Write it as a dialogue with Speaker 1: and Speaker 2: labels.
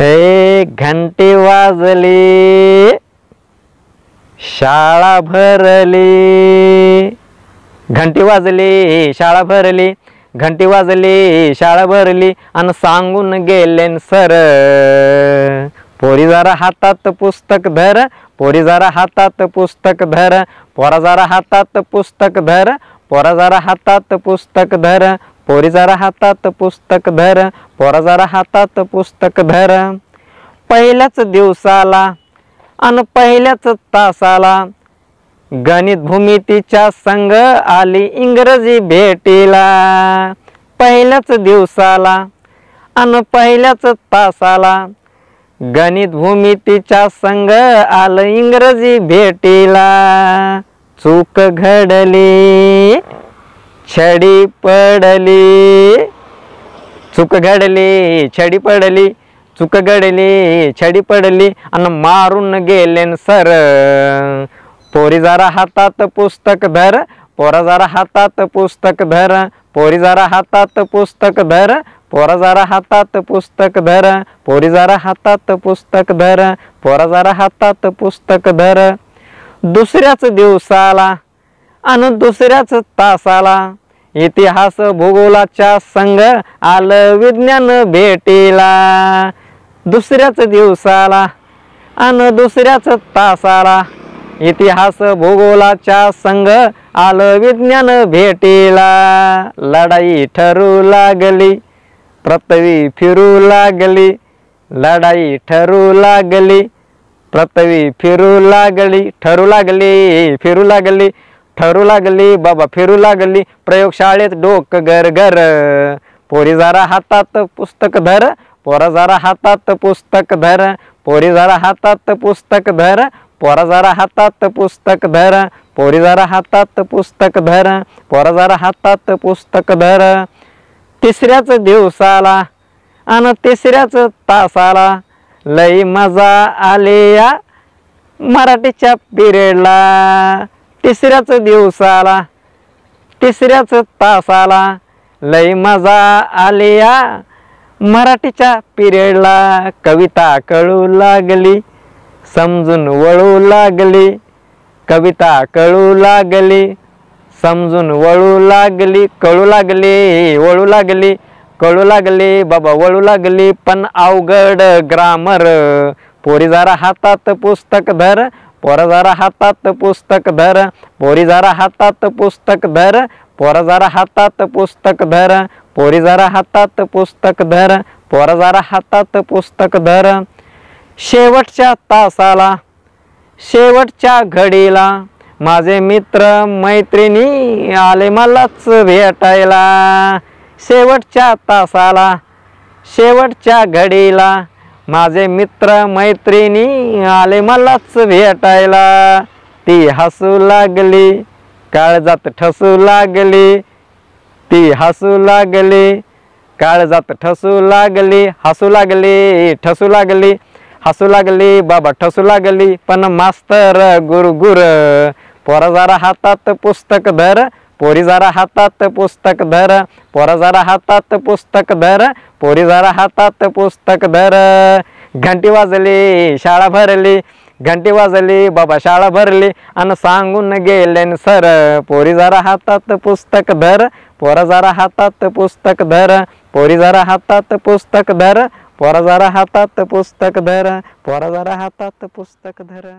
Speaker 1: हे घंटी वाजली शाळा भरली. घंटी वाजली शाळा भरली. घंटी वाजली शाळा भरली. आणि सांगून गेले सर पोरी जरा हातात पुस्तक धर पोरी जरा हातात पुस्तक धर पोरा जरा हातात पुस्तक धर पोरा जरा हातात पुस्तक धर पोरी जरा हातात पुस्तक धर पोरा जरा हातात पुस्तक धर. पहिल्याच दिवसाला आणि पहिल्याच तासाला गणित भूमितीच्या संघ आली इंग्रजी भेटीला. पहिल्याच दिवसाला आणि पहिल्याच तासाला गणित भूमितीच्या संघ आलं इंग्रजी भेटीला. चूक घडली. छडी पडली. चूक घडली छडी पडली. चूक घडली छडी पडली आणि मारून गेलेन सर. पोरी जरा हातात पुस्तक धर पोरा जरा हातात पुस्तक धर. पोरी जरा हातात पुस्तक धर पोरा जरा हातात पुस्तक धर. पोरी जरा हातात पुस्तक धर पोरा जरा हातात पुस्तक धर. दुसऱ्याच दिवसाला आणि दुसऱ्याच तासाला इतिहास भूगोलाच्या संघ आलं विज्ञान भेटीला. दुसऱ्याच दिवसाला आणि दुसऱ्याच तासाला इतिहास भूगोलाच्या संघ आलं विज्ञान भेटीला. लढाई ठरू लागली पृथ्वी फिरू लागली लढाई ठरू लागली पृथ्वी फिरू लागली ठरू लागली फिरू लागली ठरू लागली बाबा फिरू लागली. प्रयोगशाळेत डोक गर गर. पोरी जरा हातात पुस्तक धर पोरा जरा हातात पुस्तक धर. पोरी जरा हातात पुस्तक धर पोरा जरा हातात पुस्तक धर. पोरी जरा हातात पुस्तक धर पोरा जरा हातात पुस्तक धर. तिसऱ्याच दिवसाला आणि तिसऱ्याच तासाला लई मजा आली या मराठीच्या पिरियडला. तिसऱ्याच दिवसाला तिसऱ्याच तासाला लई मजा आलिया मराठीच्या पिरियडला कविता कळू लागली समजून वळू लागली. कविता कळू लागली समजून वळू लागली कळू लागली वळू लागली कळू लागली बाबा वळू लागली. पण अवघड ग्रामर पोरी जरा हातात पुस्तक धर पोर जरा हातात पुस्तक धर पोरी जरा हातात पुस्तक धर पोर जरा हातात पुस्तक धर पोरी जरा हातात पुस्तक धर पोर जरा हातात पुस्तक धर. शेवटच्या तासाला शेवटच्या घडीला माझे मित्र मैत्रिणी आले मलाच भेटायला. शेवटच्या तासाला शेवटच्या घडीला माझे मित्र मैत्रिणी आले मलाच भेटायला. ती हसू लागली काळजात ठसू लागली. ती हसू लागली काळजात ठसू लागली हसू लागली ठसू लागली हसू लागली बाबा ठसू लागली. पण मास्तर गुरगुर पोरा जरा हातात पुस्तक धर पोरी जरा हातात पुस्तक धर पोरा जरा हातात पुस्तक धर पोरी जरा हातात पुस्तक धर. घंटी वाजली शाळा भरली घंटी वाजली बाबा शाळा भरली आणि सांगून गेले न सर पोरी जरा हातात पुस्तक धर पोरा जरा हातात पुस्तक धर पोरी जरा हातात पुस्तक धर पोरा जरा हातात पुस्तक धर पोरा जरा हातात पुस्तक धर.